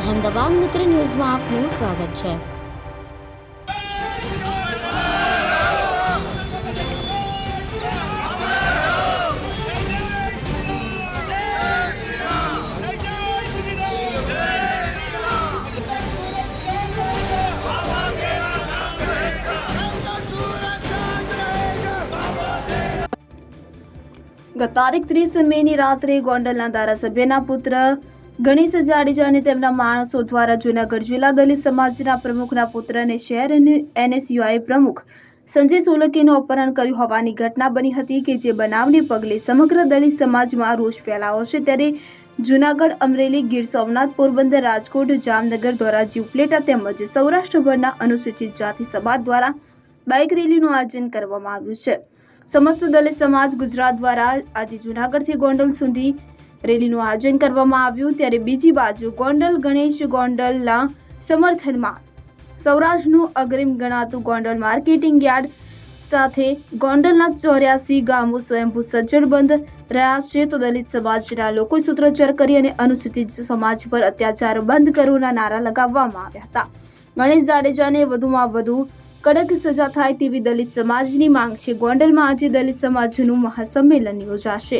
અહેમદાબાદ મિત્ર ન્યૂઝમાં આપનું સ્વાગત છે ગત તારીખ ત્રીસ મેની રાત્રે ગોંડલના ધારાસભ્યના પુત્ર ગણેશ જાડેજા અને તેમના માણસો દ્વારા જૂનાગઢ જિલ્લા દલિત સમાજના પ્રમુખના પુત્રને શહેર અને એનએસયુઆઈ પ્રમુખ સંજય સોલંકીનું અપહરણ કર્યું હોવાની ઘટના બની હતી કે જે બનાવને પગલે સમગ્ર દલિત સમાજમાં રોષ ફેલાયો છે. ત્યારે જૂનાગઢ અમરેલી, ગીર સોમનાથ, પોરબંદર, રાજકોટ, જામનગર ધોરાજી ઉપલેટા તેમજ સૌરાષ્ટ્રભરના અનુસૂચિત જાતિ સમાજ દ્વારા બાઇક રેલીનું આયોજન કરવામાં આવ્યું છે. સમસ્ત દલિત સમાજ ગુજરાત દ્વારા આજે જૂનાગઢથી ગોંડલ સુધી રેલીનું આયોજન કરવામાં આવ્યું ત્યારે બીજી બાજુ ગોંડલ ગણેશ ગોંડલના સમર્થનમાં સૌરાષ્ટ્રનું અગ્રીમ ગણાતું ગોંડલ માર્કેટિંગ યાર્ડ સાથે ગોંડલના ચોર્યાસી ગામો સ્વયંભૂ સજ્જડ બંધ રહ્યા છે. તો દલિત સમાજના લોકો સૂત્રોચ્ચાર કરી અને અનુસૂચિત સમાજ પર અત્યાચાર બંધ કરવાના નારા લગાવવામાં આવ્યા હતા. ગણેશ જાડેજાને વધુમાં વધુ કડક સજા થાય તેવી દલિત સમાજની માંગ છે. ગોંડલમાં આજે દલિત સમાજનું મહાસંમેલન યોજાશે.